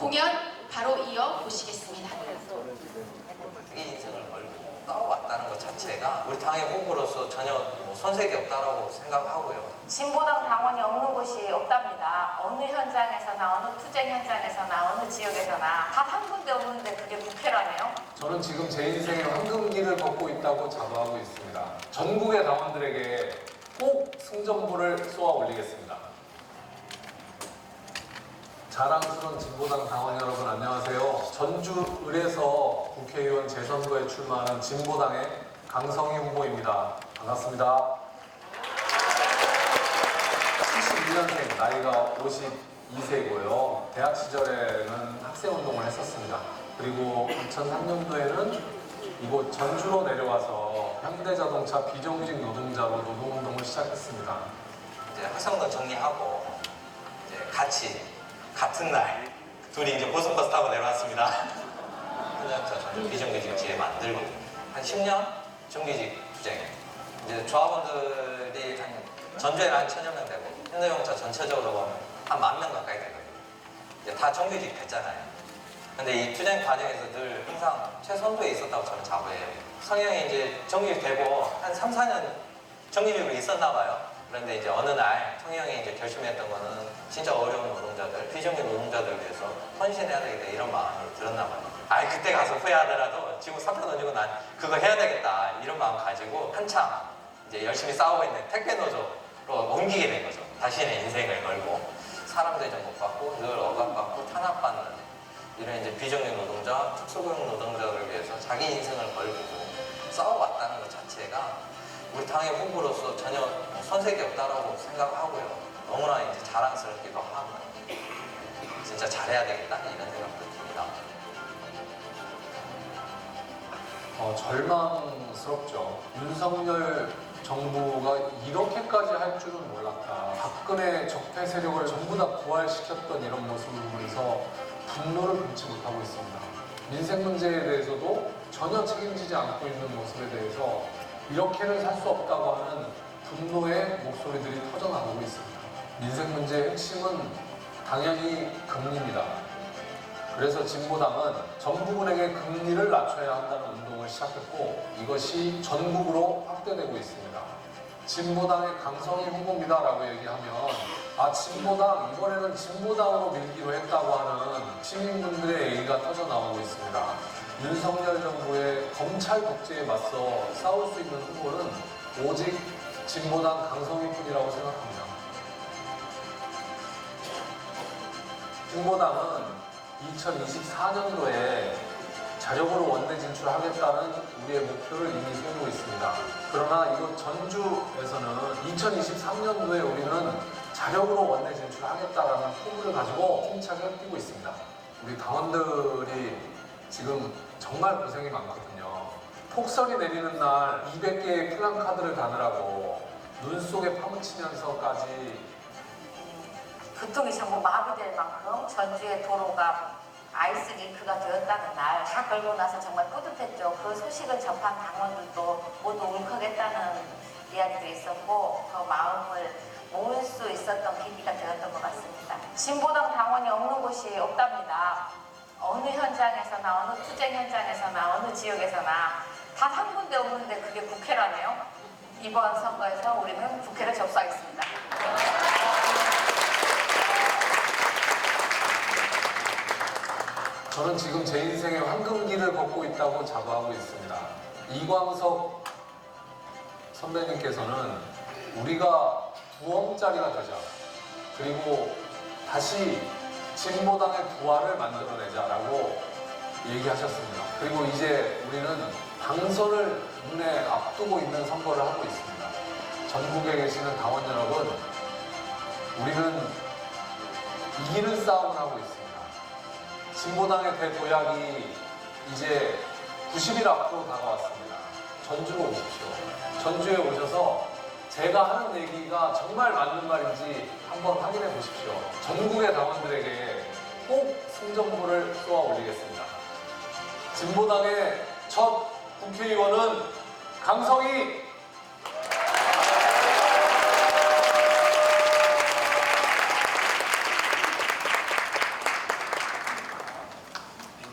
공연 바로 이어 보시겠습니다. 인생을 걸고 싸워왔다는 것 자체가 우리 당의 후보로서 전혀 뭐 손색이 없다라고 생각하고요. 진보당 당원이 없는 곳이 없답니다. 어느 현장에서나 어느 투쟁 현장에서나 어느 지역에서나 단한 군데 없는데 그게 국회라네요. 저는 지금 제 인생의 황금기를 걷고 있다고 자부하고 있습니다. 전국의 당원들에게 꼭 승전보를 쏘아 올리겠습니다. 자랑스러운 진보당 당원 여러분 안녕하세요. 전주 을에서 국회의원 재선거에 출마하는 진보당의 강성희 후보입니다. 반갑습니다. 71년생 나이가 52세고요. 대학 시절에는 학생 운동을 했었습니다. 그리고 2003년도에는 이곳 전주로 내려와서 현대자동차 비정규직 노동자로 노동운동을 시작했습니다. 이제 학생도 정리하고 이제 같이 같은 날 둘이 이제 고속버스 타고 내려왔습니다. 현장차 전주 비정규직 지회 만들고 한 10년 정규직 투쟁. 이제 조합원들이 한 전주에는 한 천여 명 되고 현대자동차 전체적으로 보면 한 만 명 가까이 되거든요. 이제 다 정규직 됐잖아요. 근데 이 투쟁 과정에서 늘 항상 최선두에 있었다고 저는 자부해요. 성형이 이제 정규직 되고 한 3, 4년 정규직으로 있었나 봐요. 그런데 이제 어느 날 성형이 이제 결심했던 거는 진짜 어려운 노동자들, 비정규 노동자들 위해서 헌신해야 되겠다 이런 마음이 들었나 봐요. 아 그때 가서 후회하더라도 지금 사표 던지고 난 그거 해야 되겠다 이런 마음 가지고 한참 이제 열심히 싸우고 있는 택배 노조로 옮기게 된 거죠. 자신의 인생을 걸고 사람 대접 못 받고 늘 억압받고 탄압받는 이런 이제 비정규 노동자, 특수고용 노동자를 위해서 자기 인생을 걸고 싸워왔다는 것 자체가 우리 당의 후보로서 전혀 뭐 손색이 없다라고 생각하고요. 너무나 이제 자랑스럽기도 하고 진짜 잘해야 되겠다 이런 생각도 듭니다. 어, 절망스럽죠. 윤석열 정부가 이렇게까지 할 줄은 몰랐다. 박근혜 적폐 세력을 전부 다 부활시켰던 이런 모습을 보면서 분노를 금치 못하고 있습니다. 민생 문제에 대해서도 전혀 책임지지 않고 있는 모습에 대해서 이렇게는 살 수 없다고 하는 분노의 목소리들이 터져나오고 있습니다. 민생 문제의 핵심은 당연히 금리입니다. 그래서 진보당은 전 부분에게 금리를 낮춰야 한다는 운동을 시작했고 이것이 전국으로 확대되고 있습니다. 진보당의 강성희 후보입니다라고 얘기하면 아 진보당 이번에는 진보당으로 밀기로 했다고 하는 시민분들의 얘기가 터져 나오고 있습니다. 윤석열 정부의 검찰 독재에 맞서 싸울 수 있는 후보는 오직 진보당 강성희뿐이라고 생각합니다. 진보당은 2024년도에 자력으로 원내 진출하겠다는 우리의 목표를 이미 세우고 있습니다. 그러나 이곳 전주에서는 2023년도에 우리는 자력으로 원내 진출하겠다라는 포부를 가지고 힘차게 뛰고 있습니다. 우리 당원들이 지금 정말 고생이 많거든요. 폭설이 내리는 날 200개의 플랜카드를 다느라고 눈 속에 파묻히면서까지 교통이 전부 마비될 만큼 전주의 도로가 아이스링크가 되었다는 날 다 걸고 나서 정말 뿌듯했죠. 그 소식을 접한 당원들도 모두 울컥했다는 이야기도 있었고 그 마음을 모을 수 있었던 계기가 되었던 것 같습니다. 진보당 당원이 없는 곳이 없답니다. 어느 현장에서나 어느 투쟁 현장에서나 어느 지역에서나 단 한 군데 없는데 그게 국회라네요. 이번 선거에서 우리는 국회를 접수하겠습니다. 저는 지금 제 인생의 황금기를 걷고 있다고 자부하고 있습니다. 이광석 선배님께서는 우리가 부엉짜리가 되자. 그리고 다시 진보당의 부활을 만들어내자라고 얘기하셨습니다. 그리고 이제 우리는 당선을 눈에 앞두고 있는 선거를 하고 있습니다. 전국에 계시는 당원 여러분, 우리는 이기는 싸움을 하고 있습니다. 진보당의 대도약이 이제 90일 앞으로 다가왔습니다. 전주로 오십시오. 전주에 오셔서 제가 하는 얘기가 정말 맞는 말인지 한번 확인해 보십시오. 전국의 당원들에게 꼭 승전보를 쏘아 올리겠습니다. 진보당의 첫 국회의원은 강성희